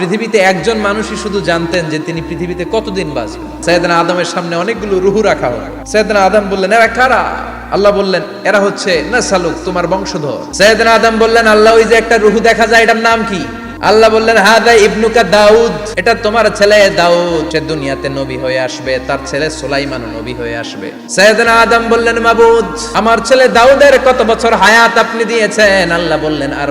পৃথিবীতে একজন মানুষই শুধু জানতেন যে তিনি পৃথিবীতে কতদিন বাঁচবেন। সৈয়দনা আদমের সামনে অনেকগুলো রুহু রাখা হয়। সৈয়দনা আদম বললেন, এরা কারা? আল্লাহ বললেন, এরা হচ্ছে না সালুক তোমার বংশধর। সৈয়দনা আদম বললেন, আল্লাহ, ওই যে একটা রুহু দেখা যায়, এটার নাম কি? আল্লাহ বললেন, হাদা ইবনুকা দাউদ। এটা তোমার ছেলে দাউদ, সে দুনিয়াতে নবী হয়ে আসবে, তার ছেলে সুলাইমান নবী হয়ে আসবে। সৈয়দনা আদম বললেন, মাবুদ, আমার ছেলে দাউদের কত বছর হায়াত আপনি দিয়েছেন? আল্লাহ বললেন আর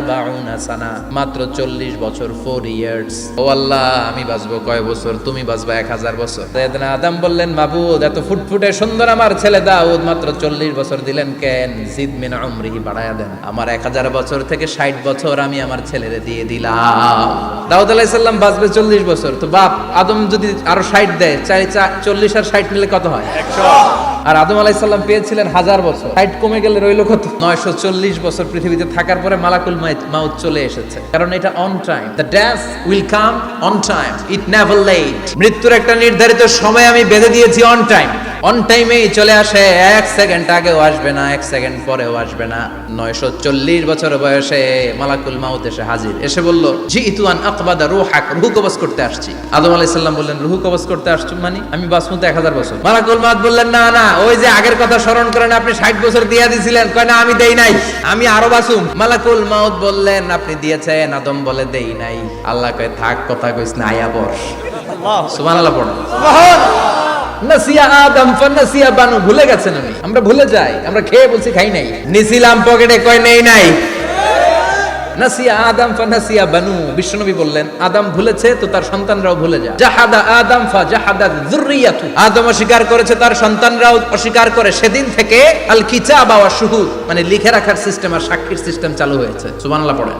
সানা, মাত্র চল্লিশ বছর ফোর ইয়ার্স ও আল্লাহ, আমি বাঁচবো কয় বছর? তুমি বাঁচবা এক হাজার বছর। সৈয়দনা আদম বললেন, মাবুদ, এত ফুটফুটে সুন্দর আমার ছেলে দাউদ, মাত্র চল্লিশ বছর দিলেন কেন? জিদ মিন উমরিহি বাড়ায়া দেন। আমার এক হাজার বছর থেকে ষাট বছর আমি আমার ছেলেরে দিয়ে দিলাম। দাউদ আলাইসাল্লাম বাঁচবে চল্লিশ বছর। তো বাপ আদম যদি আরও ষাট দেয় চাই চল্লিশ আর ষাট নিলে কত হয়? আর আদম আলাইসাল্লাম পেয়েছিলেন হাজার বছর। হাইট কমে গেলে রইল কত? নয়শো চল্লিশ বছর পৃথিবীতে থাকার পরে মালাকুল মাউত চলে এসেছে। কারণ এটা on time the death will come on time it never late মৃত্যুর একটা নির্ধারিত সময় আমি বেঁধে দিয়েছি অন টাইম অন টাইমেই চলে আসে, এক সেকেন্ড আগেও আসবে না, এক সেকেন্ড পরেও আসবে না। নয়শো চল্লিশ বছর বয়সে মালাকুল মাউত এসে হাজির। এসে বলল, জি ইতুয়ান আকবাদা রুহাক, রুহু কবজ করতে আসছি। আদম আলাইসাল্লাম বললেন, রুহু কবজ করতে আসছো মানে? আমি বাসমতে এক হাজার বছর। মালাকুল মাউত বললেন, না না, ওই যে আগের কথা স্মরণ করেন, আপনি ষাট বছর দিয়া দিছিলেন। কয়, না, আমি দেই নাই, আমি আরও বাসুম মালাকুল মাউত বললেন, আপনি দিয়েছেন। আদম বলে, দেই নাই। আল্লাহ কয়, থাক, কথা কইস না, আয়া সুবহানাল্লাহ পড়ো। নাসিয়া আদম ফানাসিয়া বানু ভুলে গেছেন আমি। আমরা ভুলে যাই আমরা খেয়ে বলছি খাই নাই। নিছিলাম পকেটে কয় নেই নাই? নাসিয়া আদম ফানাসিয়া বানু বিশ্বনবী বললেন আদম ভুলেছে তো তার সন্তানরাও ভুলে যায়। জাহাদা আদম ফা জাহাদা যুররিয়াতু। আদম অস্বীকার করেছে তার সন্তানরাও অস্বীকার করে। সেদিন থেকে আল কিতাব ওয়া শুহুদ মানে লিখে রাখার সিস্টেম আর সাক্ষীর সিস্টেম চালু হয়েছে। সুবহানাল্লাহ পড়ে